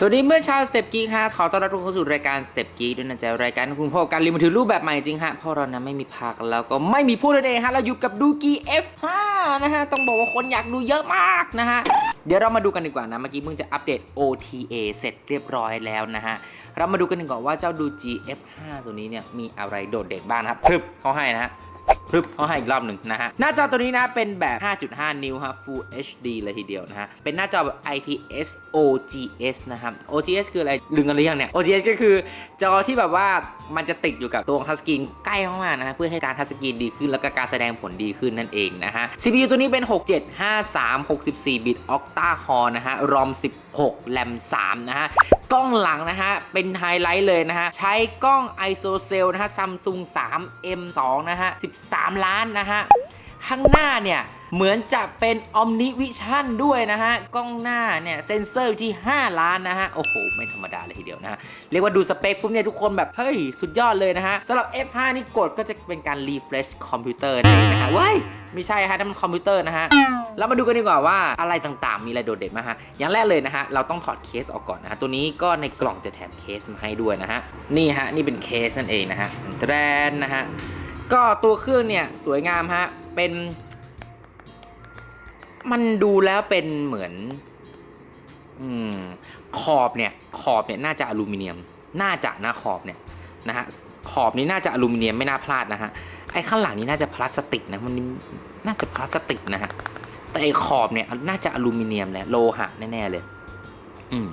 สวัสดีเมื่อเช้าสเต็ปกีฮะขอต้อนรับทุกคนเข้าสู่รายการสเต็ปกีด้วยนะจ๊ะรายการของคุณพ่อการรีวิวถือรูปแบบใหม่จริงฮะเพราะเรานะไม่มีพักแล้วก็ไม่มีพูดเลยฮะเราอยู่กับดูกี F5 นะฮะต้องบอกว่าคนอยากดูเยอะมากนะฮะเดี๋ยวเรามาดูกันดีกว่านะเมื่อกี้เพิ่งจะอัปเดต OTA เสร็จเรียบร้อยแล้วนะฮะเรามาดูกันดีกว่าว่าเจ้าดู GF5 ตัวนี้เนี่ยมีอะไรโดดเด่นบ้างครับพรึบเขาให้นะฮะ พรึบเขาให้อีกรอบหนึ่งนะฮะ หน้าจอตัวนี้นะ เป็นแบบ 5.5 นิ้วฮะ Full HD เลยทีเดียวนะฮะ เป็นหน้าจอแบบ IPS OGS นะครับ OGS คืออะไรลืมกันหรือยังเนี่ย OGS ก็คือจอที่แบบว่ามันจะติดอยู่กับตัวทัชสกรีนใกล้มากๆนะฮะเพื่อให้การทัชสกรีนดีขึ้น แล้วก็การแสดงผลดีขึ้นนั่นเองนะฮะ CPU ตัวนี้เป็น 6753 64 บิต Octa Core นะฮะ ROM 6 แรม 3 นะฮะ กล้องหลังนะฮะ เป็นไฮไลท์เลยนะฮะ ใช้กล้อง ISOCELL นะฮะ Samsung 3 M2 นะฮะ 13 ล้านนะฮะ ข้างหน้าเนี่ยเหมือนจะเป็น Omnivision ด้วยนะฮะ กล้องหน้าเนี่ยเซนเซอร์ที่ 5 ล้านนะฮะ โอ้โห ไม่ธรรมดาเลยทีเดียวนะฮะ เรียกว่าดูสเปคปุ๊บเนี่ยทุกคนแบบ เฮ้ย สุดยอดเลยนะฮะสำหรับ F5 นี่กดก็จะเป็นการ refresh คอมพิวเตอร์นั่นเองนะฮะว้ายไม่ใช่ฮะนั่นมันคอมพิวเตอร์นะฮะเรามาดูกันดีกว่าว่าอะไรต่างๆ มีอะไรโดดเด่นมาฮะ อย่างแรกเลยนะฮะ เราต้องถอดเคสออกก่อนนะฮะ ตัวนี้ก็ในกล่องจะแถมเคสมาให้ด้วยนะฮะ นี่ฮะ นี่เป็นเคสนั่นเองนะฮะแทรนนะฮะ ก็ตัวเครื่องเนี่ยสวยงามฮะ เป็น มันดูแล้วเป็นเหมือนอืมขอบเนี่ย ขอบเนี่ยน่าจะอลูมิเนียม น่าจะนะขอบเนี่ยนะฮะ ขอบนี้น่าจะอลูมิเนียมไม่น่าพลาดนะฮะ ไอ้ข้างหลังนี้น่าจะพลาสติกนะมันน่าจะพลาสติกนะฮะ แต่ไอ้ขอบเนี่ยน่าจะอลูมิเนียมแหละโลหะแน่ๆเลย อืม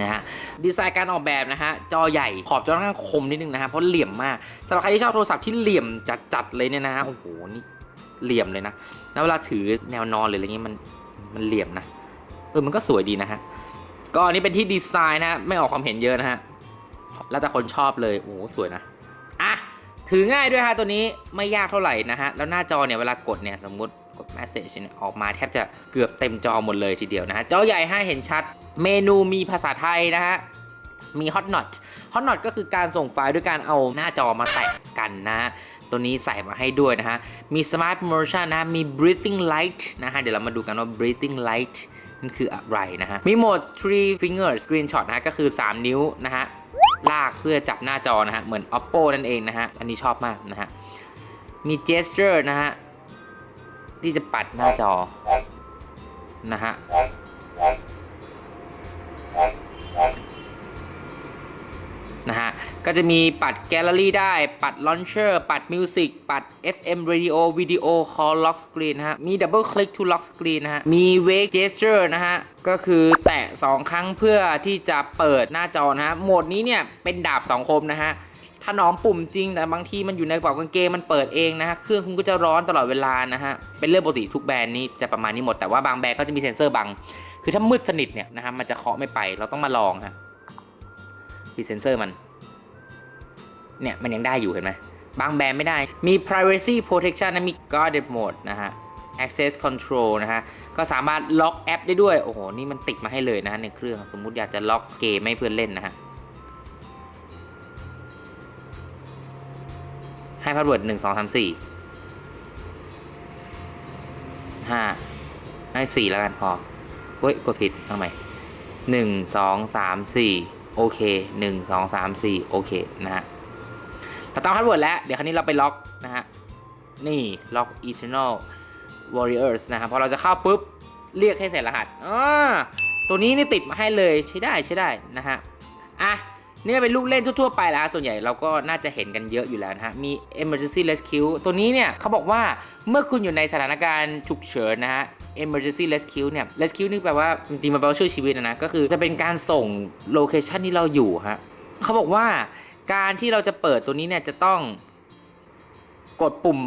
นะฮะดีไซน์การออกแบบนะฮะจอใหญ่ขอบจอค่อนข้างคมนิดนึงนะฮะเพราะเหลี่ยมมากสำหรับใครที่ชอบโทรศัพท์ที่เหลี่ยมจัดๆเลยเนี่ยนะฮะโอ้โหนี่เหลี่ยมเลยนะแล้วเวลาถือแนวนอนหรืออะไรเงี้ยมันมันเหลี่ยมนะเออมันก็สวยดีนะฮะก็อันนี้เป็นที่ดีไซน์นะฮะไม่ออกความเห็นเยอะนะฮะแล้วแต่คนชอบเลยโอ้โหสวยนะอะถือง่ายด้วยฮะตัวนี้ไม่ยากเท่าไหร่นะฮะแล้วหน้าจอเนี่ยเวลากดเนี่ยสมมติ message เนี่ยออกมาแทบจะเกือบเต็มจอหมดเลยทีเดียวนะฮะจอใหญ่ให้เห็นชัดเมนูมีภาษาไทยนะฮะมี Hot Not Hot Not ก็คือการส่งไฟล์ด้วยการเอาหน้าจอมาแตะกันนะ ตัวนี้ใส่มาให้ด้วยนะฮะ มี Smart Motion นะฮะมี Breathing Light นะฮะ เดี๋ยวเรามาดูกันว่า Breathing Light นั่นคืออะไรนะฮะ มีโหมด three finger screenshot นะฮะ ก็คือ 3 นิ้วนะฮะ ลากเพื่อจับหน้าจอนะฮะ เหมือน oppo นั่นเองนะฮะ อันนี้ชอบมากนะฮะ มี gesture นะฮะ ที่จะปัดหน้าจอนะฮะนะฮะ ก็จะมีปัดแกลเลอรี่ได้ ปัดลอนเชอร์ ปัดมิวสิก ปัด FM Radio Video Call Lock Screen นะฮะ มี Double Click to Lock Screen นะฮะ มี Wake Gesture นะฮะ ก็คือแตะ 2 ครั้งเพื่อที่จะเปิดหน้าจอนะฮะ โหมดนี้เนี่ย เป็นดาบ2คมนะฮะ ถ้านอมปุ่มจริงแต่บางทีมันอยู่ในกระเป๋ากางเกงมันเปิดเองนะฮะเครื่องคุณก็จะร้อนตลอดเวลานะฮะเป็นเรื่องปกติทุกแบรนด์นี้จะประมาณนี้หมดแต่ว่าบางแบรนด์ก็จะมีเซ็นเซอร์บัง คือถ้ามืดสนิทเนี่ยนะฮะมันจะเคาะไม่ไปเราต้องมาลองฮะมีเซ็นเซอร์มันเนี่ยมันยังได้อยู่เห็นไหมบางแบรนด์ไม่ได้มี privacy protection นะมี guarded mode นะฮะ access control นะฮะก็สามารถล็อกแอปได้ด้วยโอ้โหนี่มันติดมาให้เลยนะฮะในเครื่องสมมุติอยากจะล็อกเกมให้เพื่อนเล่นนะฮะ พาสเวิร์ดหนึ่งสองสามสี่ห้าให้สี่แล้วกันพอเฮ้ย กดผิดเอาใหม่หนึ่งสองสามสี่โอเคหนึ่งสองสามสี่โอเคนะฮะเราตั้งพาสเวิร์ดแล้ว เดี๋ยวครั้นี้เราไปล็อกนะฮะ นี่ล็อก eternal warriors นะครับพอเราจะเข้าปุ๊บ เรียกให้ใส่รหัสอ่าตัวนี้นี่ติดมาให้เลยใช้ได้ใช้ได้นะฮะ อะ นี่เป็นลูกเล่นทั่วๆไปแล้วฮะส่วนใหญ่เราก็น่าจะเห็นกันเยอะอยู่แล้วนะฮะ มี emergency rescue ตัวนี้เนี่ยเขาบอกว่าเมื่อคุณอยู่ในสถานการณ์ฉุกเฉินนะฮะ emergency rescue เนี่ย rescue นี่แปลว่าจริงๆมันแปลว่าช่วยชีวิตนะนะ ก็คือจะเป็นการส่งโลเคชันที่เราอยู่ฮะเขาบอกว่าการที่เราจะเปิดตัวนี้เนี่ยจะต้องกดปุ่ม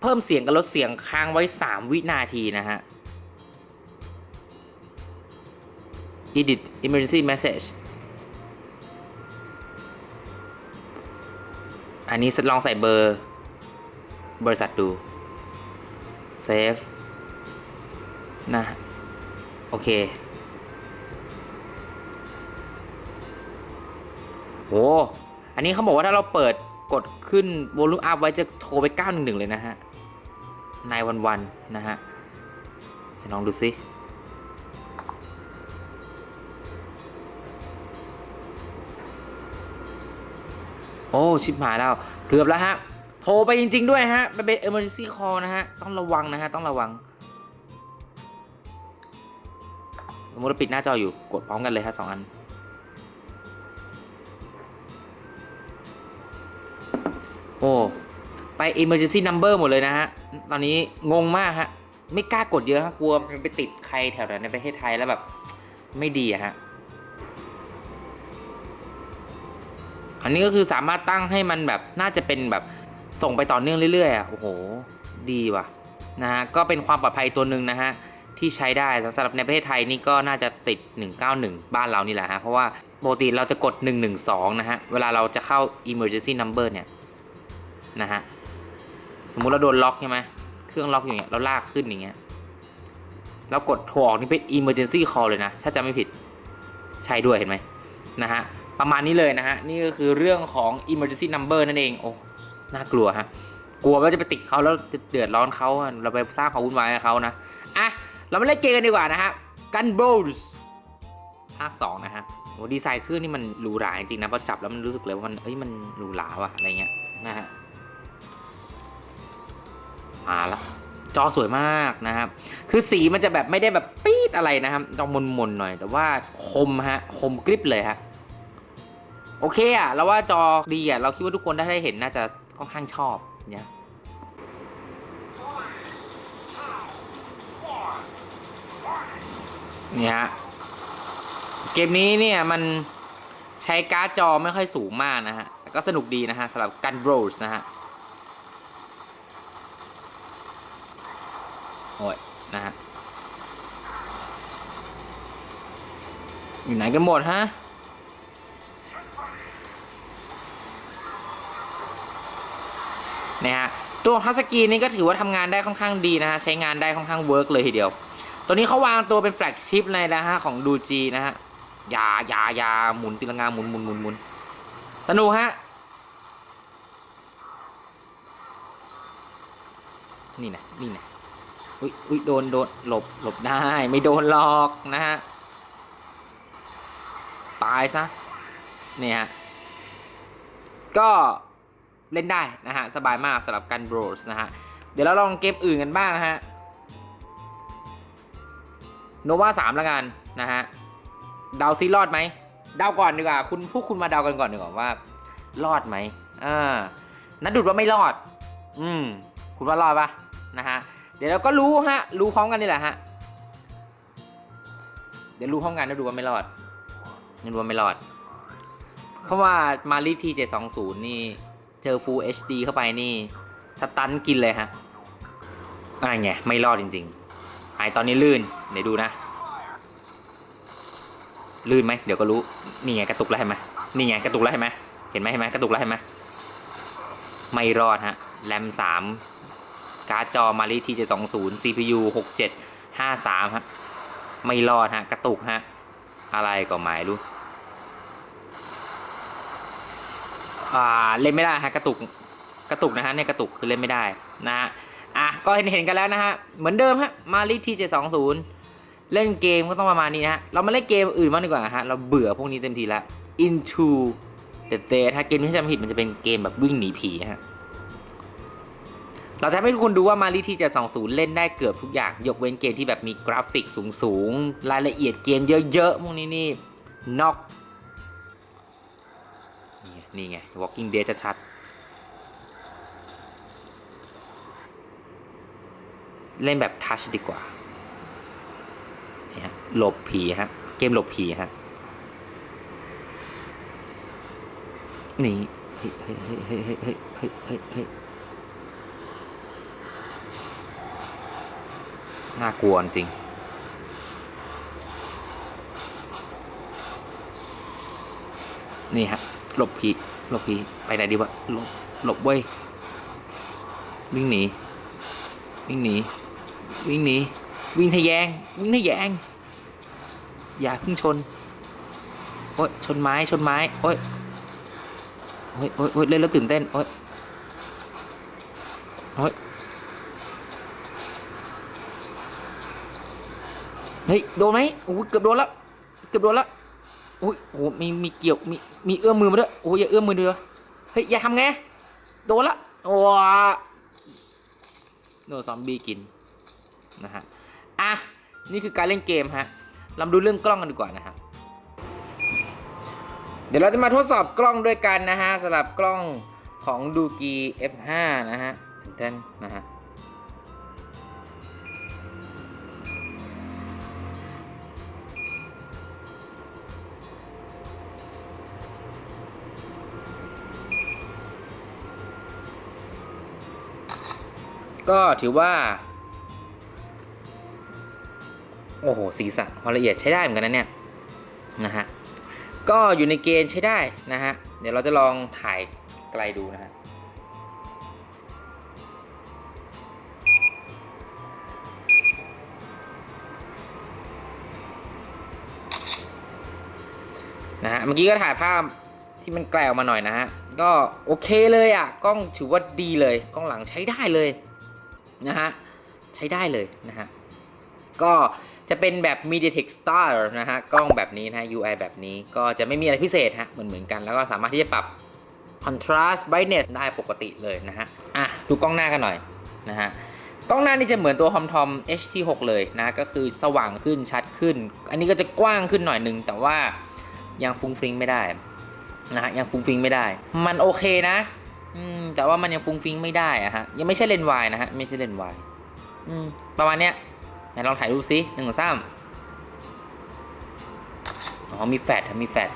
เพิ่มเสียงกับลดเสียงค้างไว้ 3 วินาทีนะฮะ edit emergency message อันนี้ลองใส่เบอร์ บริษัทดูเซฟนะ โอเคโหอันนี้เขาบอกว่าถ้าเราเปิดกดขึ้น volume up ไว้จะโทรไป 911 เลยนะฮะนายวันวันนะฮะลองดูสิ โอ้ชิบหายแล้ว เกือบแล้วฮะ โทรไปจริง ๆ ด้วยฮะไปเป็น emergency call นะฮะ ต้องระวังนะฮะ ต้องระวัง สมมติเราปิดหน้าจออยู่ กดพร้อมกันเลยฮะสองอัน โอ้ ไป emergency number หมดเลยนะฮะ ตอนนี้งงมากฮะ ไม่กล้ากดเยอะฮะ กลัวมันไปติดใครแถวนั้นในประเทศไทยแล้วแบบ ไม่ดีอะฮะ อันนี้ก็คือสามารถตั้งให้มันแบบน่าจะเป็นแบบส่งไปต่อเนื่องเรื่อยๆอะโอ้โห ดีว่ะนะฮะก็เป็นความปลอดภัยตัวหนึ่งนะฮะที่ใช้ได้สำหรับในประเทศไทยนี่ก็น่าจะติด 191 บ้านเรานี่แหละฮะ เพราะว่าปกติเราจะกด 112 นะฮะ เวลาเราจะเข้า emergency number เนี่ย นะฮะ สมมุติเราโดนล็อกใช่ไหมเครื่องล็อกอย่างเงี้ยเราลากขึ้นอย่างเงี้ยแล้วกดโทรออกนี่เป็น emergency call เลยนะ ถ้าจะไม่ผิดใช่ด้วยเห็นไหมนะฮะ ประมาณนี้เลยนะฮะ นี่ก็คือเรื่องของ emergency number นั่นเอง โอ้ น่ากลัวฮะ กลัวว่าจะไปติดเขาแล้วจะเดือดร้อนเขาเราไปสร้างความวุ่นวายให้เขานะ อะ เรามาเล่นเกมกันดีกว่านะฮะ Gun Bros ภาคสองนะฮะโอ้ดีไซน์เครื่องนี่มันหรูหราจริงๆนะพอจับแล้วมันรู้สึกเลยว่ามันเอ้ยมันหรูหราว่ะอะไรเงี้ยนะฮะมาละจอสวยมากนะครับ คือสีมันจะแบบไม่ได้แบบปี๊ดอะไรนะครับต้องมนๆหน่อย แต่ว่าคมฮะ คมกริบเลยฮะ โอเคอะเราว่าจอดีอะเราคิดว่าทุกคนถ้ได้เห็นน่าจะค่อนข้างชอบเนี่ยเนี่ยฮะเกมนี้เนี่ยมันใช้การ์ดจอไม่ค่อยสูงมากนะฮะแต่ก็สนุกดีนะฮะสำหรับ Gun Bros นะฮะโอ้ยนะฮะอยู่ไหนกันหมดฮะ นี่ยฮะตัวทัสกรีนนี่ก็ถือว่าทำงานได้ค่อนข้างดีนะฮะใช้งานได้ค่อนข้างเวิร์กเลยทีเดียว ตัวนี้เขาวางตัวเป็นแฟลกชิพเลยนะฮะของดูจีนะฮะยายายาหมุนตีลังกาหมุนหมุนหมุนหมุนสนุกฮะนี่นะนี่นะอุ้ยอุ้ยโดนโดนหลบหลบได้ไม่โดนหรอกนะฮะตายซะเนี่ยฮะก็ เล่นได้นะฮะ สบายมากสำหรับกันโบรสนะฮะ เดี๋ยวเราลองเกมอื่นกันบ้างนะฮะโนวาสามล้วกันนะฮะเดาซิรอดไหมเดาก่อนดีกว่า คุณพวกคุณมาเดากันก่อนดีกว่าว่า รอดไหมอ่านัดดุดว่าไม่รอด อืม คุณว่ารอดปะนะฮะ เดี๋ยวเราก็รู้ฮะ รู้พร้อมกันนี่แหละฮะ เดี๋ยวรู้พร้อมกันแล้วดูว่าไม่รอดไม่รู้ว่าไม่รอด เพราะว่ามารีที720นี่ เจอ Full HD เข้าไปนี่สตันกินเลยฮะอะไรไงไม่รอดจริงๆไอตอนนี้ลื่นเดี๋ยวดูนะ ลื่นไหมเดี๋ยวก็รู้นี่ไงกระตุกแล้วเห็นไหมนี่ไงกระตุกแล้วเห็นไหมเห็นไหมเห็นไหมกระตุกแล้วเห็นไหมไม่รอดฮะแรมสามการ์ดจอมาริที720 CPU 6753ฮะไม่รอดฮะกระตุกฮะอะไรก็ไม่รู้ เล่นไม่ได้ฮะกระตุกกระตุกนะฮะเนี่ยกระตุกคือเล่นไม่ได้นะฮะอะก็เห็นเห็นกันแล้วนะฮะเหมือนเดิมฮะมาริที720เล่นเกมก็ต้องประมาณนี้นะฮะเรามาเล่นเกมอื่นบ้างดีกว่าฮะเราเบื่อพวกนี้เต็มทีล้ว Into the Dead ถ้าเกมที่จำไม่ผิดมันจะเป็นเกมแบบวิ่งหนีผีฮะเราจะให้ทุกคนดูว่ามาริทีจะ20 เล่นได้เกือบทุกอย่าง ยกเว้นเกมที่แบบมีกราฟิกสูงๆ รายละเอียดเกมเยอะๆพวกนี้นี่นอก นี่ไงนี่ไง Walking Dead ชัด เล่นแบบทัชดีกว่าเนี่ฮะหลบผีฮะ เกมหลบผีฮะ นี่เฮ้เฮ้ยเฮ้ยเฮ้ยเฮ้ยเฮ้ยเฮ้ยเฮ้ยเฮ้ยน่ากลัวจริงนี่ฮะ หลบผีหลบผีไปไหนดีวะหลบหลบเว้ยวิ่งหนีวิ่งหนีวิ่งหนีวิ่งทะแยงวิ่งทะแยง อย่าเพิ่งชนโอ๊ยชนไม้ชนไม้โอ๊ยโอ๊ยโอ๊ยโอ๊ยเล่นแล้วตื่นเต้นโอ๊ยโอ๊ยเฮ้ยโดนไหมโอ้ยเกือบโดนแล้วเกือบโดนแล้ว อ้ยโอ้โหมีมีเกี่ยวมีมีเอื้อมมือมาด้วยโอ้ยอย่าเอื้อมมือด้วยเฮ้ยอย่าทำไงโดนละว้าโดนซอมบี้กินนะฮะอะนี่คือการเล่นเกมฮะเราดูเรื่องกล้องกันดีกว่านะฮะเดี๋ยวเราจะมาทดสอบกล้องด้วยกันนะฮะสำหรับกล้องของดูกี F5 นะฮะถึงเต้นนะฮะ ก็ถือว่า โอ้โหสีสันความละเอียดใช้ได้เหมือนกันนะเนี่ยนะฮะก็อยู่ในเกณฑ์ใช้ได้นะฮะเดี๋ยวเราจะลองถ่ายไกลดูนะฮะนะฮะเมื่อกี้ก็ถ่ายภาพที่มันไกลออกมาหน่อยนะฮะ ก็โอเคเลยอะ กล้องถือว่าดีเลย กล้องหลังใช้ได้เลย นะฮะ ใช้ได้เลยนะฮะ ก็จะเป็นแบบ MediaTek Star นะฮะ กล้องแบบนี้นะะ UI แบบนี้ก็จะไม่มีอะไรพิเศษฮะเหมือนเหมือนกัน แล้วก็สามารถที่จะปรับ Contrast Brightness ได้ปกติเลยนะฮะ อะ ดูกล้องหน้ากันหน่อยนะฮะ กล้องหน้านี่จะเหมือนตัว HomTom HT6 เลยนะ ก็คือสว่างขึ้นชัดขึ้น อันนี้ก็จะกว้างขึ้นหน่อยนึง แต่ว่ายังฟุ้งฟริ้งไม่ได้นะฮะ ยังฟุ้งฟริ้งไม่ได้ มันโอเคนะ อืม แต่ว่ามันยังฟุ้งฟิ้งไม่ได้อะฮะ ยังไม่ใช่เลนวายนะฮะ ไม่ใช่เลนวายอืม ประมาณเนี้ยไหนลองถ่ายรูปซิหนึ่งสองสามอ๋อมีแฟลชมีแฟลช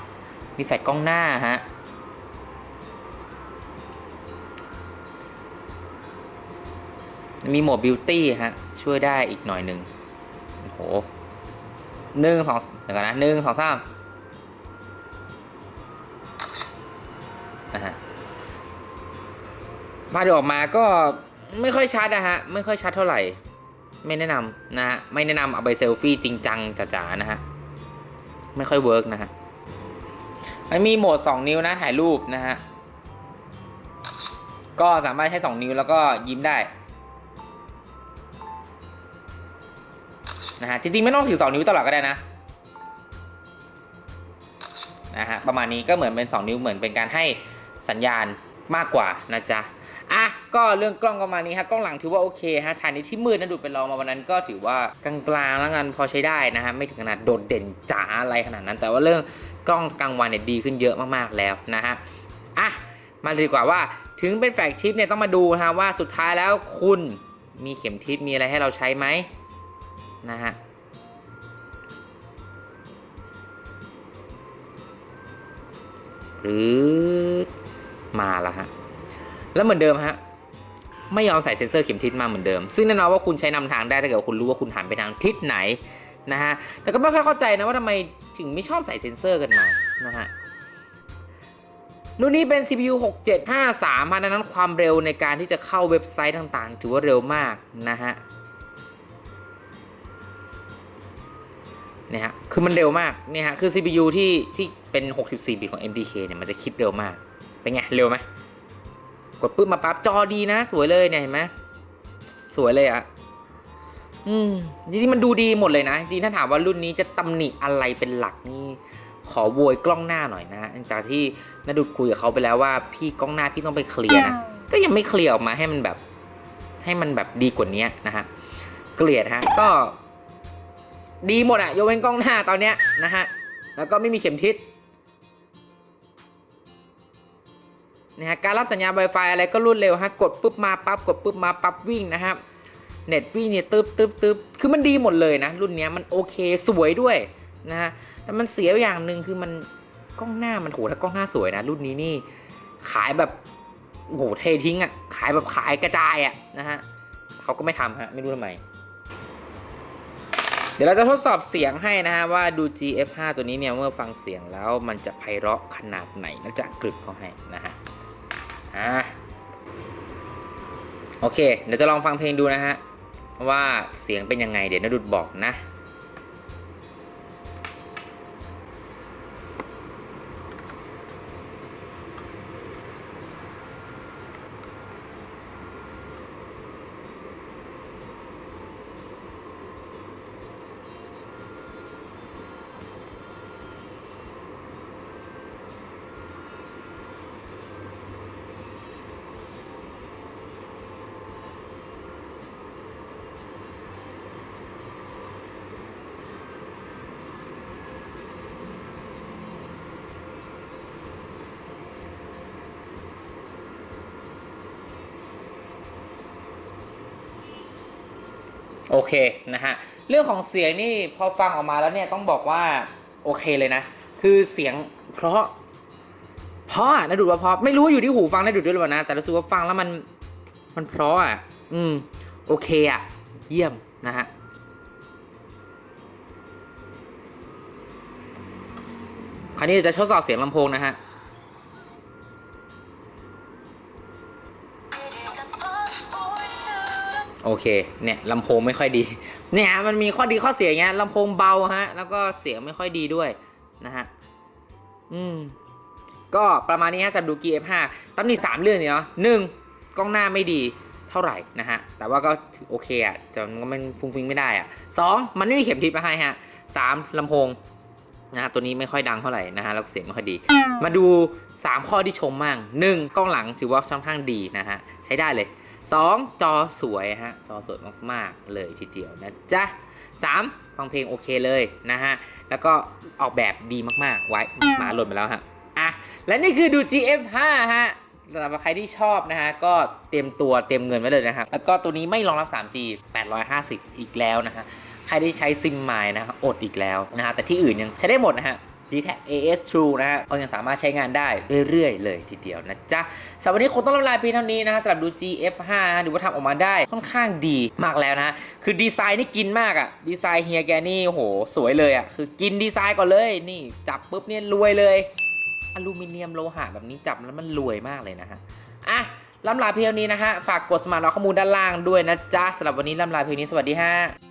มีแฟลชกล้องหน้าฮะมีโหมดบิวตี้ฮะ ช่วยได้อีกหน่อยหนึ่งโอ้โหหนึ่งสองเดี๋ยวก่อนนะหนึ่งสองสามาพที่ออกมาก็ไม่ค่อยชัดนะฮะ ไม่ค่อยชัดเท่าไหร่ ไม่แนะนำนะฮะ ไม่แนะนำเอาไปเซลฟี่จริงจังจ๋าๆนะฮะ ไม่ค่อยเวิร์กนะฮะมันมีโหมด 2 นิ้วนะถ่ายรูปนะฮะ ก็สามารถใช้ 2 นิ้วแล้วก็ยิ้มได้นะฮะ จริงๆ ไม่ต้องถือ 2 นิ้วตลอดก็ได้นะนะฮะประมาณนี้ก็เหมือนเป็น 2 นิ้วเหมือนเป็นการให้สัญญาณมากกว่านะจ๊ะ อะก็เรื่องกล้องประมาณนี้ฮะกล้องหลังถือว่าโอเคฮะถ่ายในที่มืดนะดูดไปลองมาวันนั้นก็ถือว่ากลางๆแล้วกันพอใช้ได้นะฮะไม่ถึงขนาดโดดเด่นจ๋าอะไรขนาดนั้น แต่ว่าเรื่องกล้องกลางวันเนี่ยดีขึ้นเยอะมากๆแล้วนะฮะอะมาดีกว่าว่าถึงเป็นแฟกชิปเนี่ยต้องมาดูนะฮะว่าสุดท้ายแล้วคุณมีเข็มทิศมีอะไรให้เราใช้ไหมนะฮะหรือมาแล้วฮะ แล้วเหมือนเดิมฮะไม่ยอมใส่เซ็นเซอร์เข็มทิศมาเหมือนเดิม ซึ่งแน่นอนว่าคุณใช้นำทางได้ถ้าเกิดคุณรู้ว่าคุณหันไปทางทิศไหนนะฮะ แต่ก็ไม่ค่อยเข้าใจนะว่าทำไมถึงไม่ชอบใส่เซ็นเซอร์กันมา นะฮะ รุ่นนี้เป็น CPU 6753พันดังนั้นความเร็วในการที่จะเข้าเว็บไซต์ต่างๆ ถือว่าเร็วมากนะฮะเนี่ยฮะ คือมันเร็วมากเนี่ยฮะ คือ CPU ที่ที่เป็น 64 บิตของ MDK เนี่ย มันจะคิดเร็วมาก เป็นไง เร็วไหม กดปึ๊บมาปั๊บจอดีนะ สวยเลยเนี่ยเห็นไหมสวยเลยอะอืมจริงๆมันดูดีหมดเลยนะจริงๆถ้าถามว่ารุ่นนี้จะตำหนิอะไรเป็นหลักนี่ขอโวยกล้องหน้าหน่อยนะฮะจากที่นดุดคุยกับเขาไปแล้วว่าพี่กล้องหน้าพี่ต้องไปเคลียร์นะก็ยังไม่เคลียร์ออกมาให้มันแบบ ให้มันแบบดีกว่านี้นะฮะเกลียดฮะก็ ดีหมดอะยกเว้นกล้องหน้าตอนเนี้ยนะฮะแล้วก็ไม่มีเข็มทิศ นะฮะการรับสัญญาณ Wi-Fi อะไรก็รวดเร็วฮะกดปุ๊บมาปั๊บกดปุ๊บมาปั๊บวิ่งนะครับเน็ตวิ่งเนี่ยตึ๊บตึ๊บตึ๊บคือมันดีหมดเลยนะ รุ่นนี้มันโอเคสวยด้วยนะฮะแต่มันเสียอย่างหนึ่งคือมันกล้องหน้ามันโหถ้ากล้องหน้าสวยนะ รุ่นนี้นี่ขายแบบโหเททิ้งอะ่ะขายแบบขายกระจายอะ่ะนะฮะเขาก็ไม่ทำฮะไม่รู้ทำไม เดี๋ยวเราจะทดสอบเสียงให้นะฮะว่าดู GF5 ตัวนี้เนี่ยเมื่อฟังเสียงแล้วมันจะไพเราะขนาดไหนนะจะกรึบเขาให้นะฮะ อ่าโอเค เดี๋ยวจะลองฟังเพลงดูนะฮะว่าเสียงเป็นยังไงเดี๋ยวนดุดบอกนะ โอเคนะฮะเรื่องของเสียงนี่พอฟังออกมาแล้วเนี่ยต้องบอกว่าโอเคเลยนะ คือเสียงเพราะเพราะนะดูว่าเพราะไม่รู้ว่าอยู่ที่หูฟังนะดูด้วยหรือเปล่านะแต่รู้สึกว่าฟังแล้วมันมันเพราะอะอืมโอเคอะ เยี่ยมนะฮะคราวนี้จะทดสอบเสียงลำโพงนะฮะ โอเค เนี่ยลำโพงไม่ค่อยดี เนี่ยมันมีข้อดีข้อเสียอย่างเงี้ยลำโพงเบาฮะ แล้วก็เสียงไม่ค่อยดีด้วยนะฮะ อืม ก็ประมาณนี้ฮะสำหรับดูกี F5 ตำหนิสามเรื่องเนี่ยเนาะหนึ่งกล้องหน้าไม่ดีเท่าไหร่นะฮะ แต่ว่าก็โอเคอะแต่มันก็มันฟุ้งฟิ้งไม่ได้อะสองมันไม่มีเข็มทิศมาให้ฮะสามลำโพงนะฮะตัวนี้ไม่ค่อยดังเท่าไหร่นะฮะแล้วเสียงไม่ค่อยดี มาดู 3 ข้อที่ชมมั่งหนึ่งกล้องหลังถือว่าค่อนข้างดีนะฮะใช้ได้เลย 2 จอสวยฮะ จอสวยมากๆ เลยทีเดียวนะจ๊ะ 3 ฟังเพลงโอเคเลยนะฮะ แล้วก็ออกแบบดีมากๆ ไว้หมาหล่นไปแล้วฮะ อะ และนี่คือดู GF5 ฮะสำหรับใครที่ชอบนะฮะ ก็เตรียมตัวเตรียมเงินไว้เลยนะครับ แล้วก็ตัวนี้ไม่รองรับ 3G 850 อีกแล้วนะฮะ ใครที่ใช้ซิมไมล์นะฮะอดอีกแล้วนะฮะ แต่ที่อื่นยังใช้ได้หมดนะฮะ d t a c AS True นะฮะก็ยังสามารถใช้งานได้เรื่อยๆ เลยทีเดียวนะจ๊ะสำหรับวันนี้คงต้องลำลาเพียงเท่านี้นะฮะสำหรับดู GF5 นะฮะดูว่าทำออกมาได้ค่อนข้างดีมากแล้วนะฮะคือดีไซน์นี่กินมากอะ่ะดีไซน์เฮียแกนี่โหสวยเลยอะ่ะคือกินดีไซน์ก่อนเลยนี่จับปุ๊บเนี่ยรวยเลยอลูมิเนียมโลหะแบบนี้จับแล้วมันรวยมากเลยนะฮะอะลำลาเพียงเท่านี้นะฮะฝากกดสมัครรับข้อมูลด้านล่างด้วยนะจ๊ะสำหรับวันนี้ลำลาเพียงนี้สวัสดีฮะ